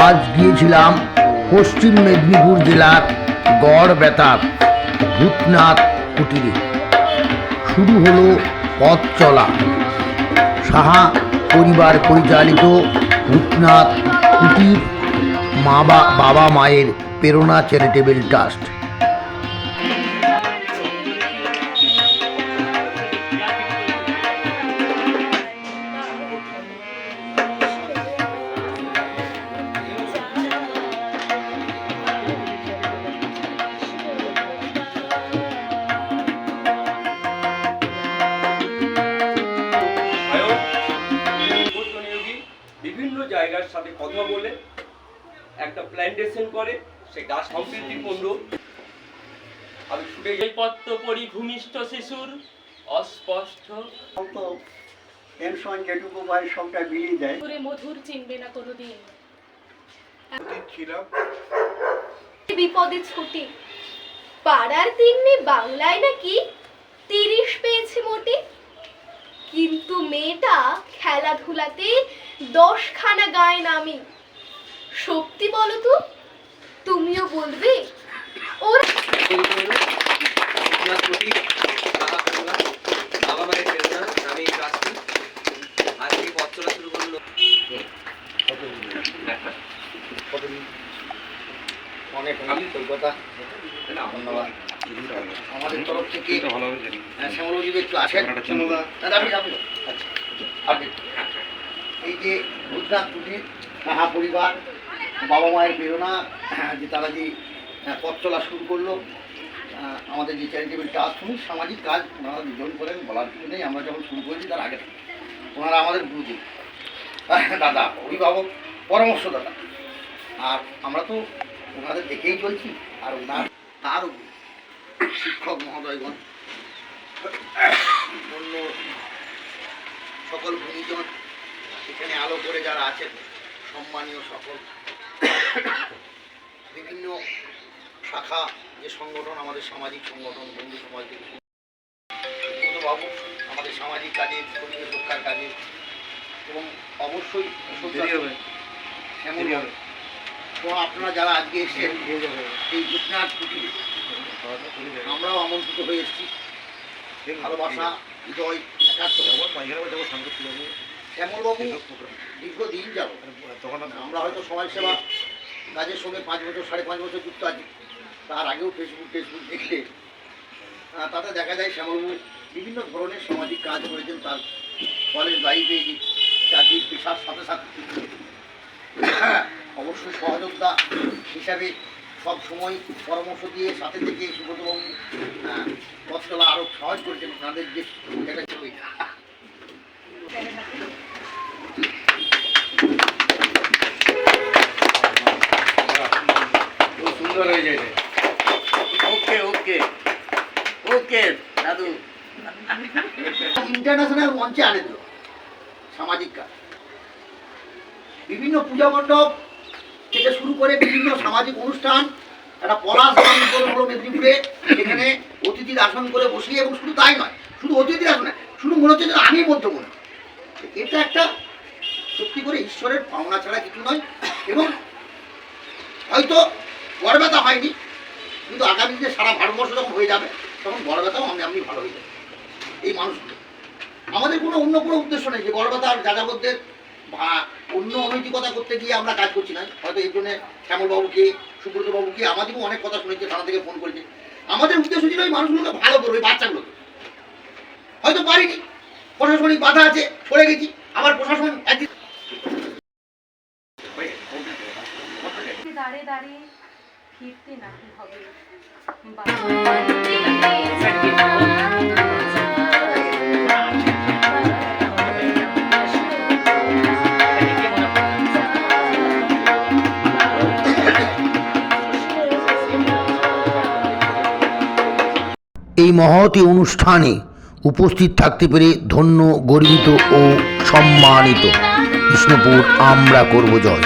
আজ গিয়েছিলাম পশ্চিম মেদিনীপুর জেলার গড় বেতার ভূতনাথ কুটিরে। শুরু হলো পথ চলা। সাহা পরিবার পরিচালিত ভূতনাথ কুটির মা বাবা মায়ের প্রেরণা চ্যারিটেবল ট্রাস্ট। সাথে কথা বলে একটা প্ল্যান্টেশন করে সে গাছ সম্প্রীতি পণ্য আমি ছুটে যাই পত্র পরি ভূমিষ্ঠ শিশুর অস্পষ্ট টেনশন যেটুকু পাই সবটা বিলিয়ে দেয় করে মধুর চিনবে না কোনোদিন। ছিলাম। বিপদে ছুটি। পাড়ার তিন্নি বাংলায় নাকি তিরিশ পেয়েছে মোটে। কিন্তু মেয়েটা খেলাধুলাতে দশখানা গায়ে নামি। সত্যি বলো তো তুমিও বলবে? ওর আপনার প্রতি বাবা করলাম বাবা মায়ের প্রেরণা আমি ট্রাস্টি আজ এই পথ চলা শুরু করল অনেক অনেক কলকাতা ধন্যবাদ আমাদের তরফ থেকে এই যে ভূতনাথ কুটির পরিবার বাবা মায়ের প্রেরণা যে তারা যে পথ চলা শুরু করল আমাদের যে চ্যারিটেবল ট্রাস্ট উনি সামাজিক কাজ ওনারা দুজন করেন বলার কিছু নেই আমরা যখন শুরু করেছি তার আগে ওনারা আমাদের গুরুজি দাদা অভিভাবক পরামর্শদাতা আর আমরা তো ওনাদের দেখেই চলছি, আর ওনার তারও শিক্ষক মহোদয়গণ অন্য সকল ভূমিজন এখানে আলো করে যারা আছেন সম্মানীয় সকল বিভিন্ন শাখা যে সংগঠন আমাদের সামাজিক সংগঠন বন্ধু সমাজ বাবু আমাদের সামাজিক কাজে পরিবেশ রক্ষার কাজে এবং অবশ্যই শ্যামল বাবু। এবং আপনারা যারা আজকে এসেছেন, এই গুজরাট কুটিরে আমরাও আমন্ত্রিত হয়ে এসেছি। ভালোবাসা, হৃদয় শ্যামলবাবু দীর্ঘদিন যাব। আমরা হয়তো সমাজসেবা কাজের সঙ্গে পাঁচ বছর, সাড়ে পাঁচ বছর যুক্ত আছি। তার আগেও ফেসবুক টেসবুক দেখে। তাতে দেখা যায় শ্যামলবাবু বিভিন্ন ধরনের সামাজিক কাজ করেছেন। তার কলেজ লাইফে চাকরির পেশার সাথে সাথে। অবশ্যই সহযোগিতা হিসাবে সব সময় পরামর্শ দিয়ে সাথে থেকে সুব্রতবাবু আহ, পথ চলা আরও সহজ করেছেন তাদের যে একটা ছবি। খুব সুন্দর হয়ে যায় ওকে ওকে ওকে দাদু। ইন্টারন্যাশনাল মঞ্চে আনে দিল সামাজিক কাজ। বিভিন্ন পূজা মণ্ডপ থেকে শুরু করে বিভিন্ন সামাজিক অনুষ্ঠান, একটা পলাশ মেদিনীপুরে, সেখানে অতিথির আসন করে বসিয়ে, এবং শুধু তাই নয়, শুধু অতিথির আসনে শুধু মনে হচ্ছে যে আমি মধ্যমণি এটা একটা সত্যি করে ঈশ্বরের পাওনা ছাড়া কিছু নয়, এবং হয়তো বড় ব্যথা হয়নি, কিন্তু আগামী দিনে সারা ভারতবর্ষ যখন হয়ে যাবে, তখন বড় ব্যথাও আমি আপনি ভালো হয়ে যাবে, এই মানুষগুলো। আমাদের কোনো অন্য কোনো উদ্দেশ্য নেই যে গর্ভতার যাযাবরদের অন্য অনৈতিকতা করতে গিয়ে আমরা কাজ করছি না। হয়তো এই জন্য শ্যামলবাবুকে সুব্রতবাবুকে আমাদেরও অনেক কথা শুনেছে, থানা থেকে ফোন করেছে। আমাদের উদ্দেশ্য ছিল ওই মানুষগুলোকে ভালো করব ওই বাচ্চাগুলোকে। হয়তো পারিনি। প্রশাসনিক বাধা আছে, সরে গেছি। আবার প্রশাসন একদিন দাঁড়ে দাঁড়িয়ে ফিরতে নাকি হবে? এই মহতি অনুষ্ঠানে উপস্থিত থাকতে পেরে ধন্য গর্বিত ও সম্মানিত। বিষ্ণুপুর আমরা করব জয়।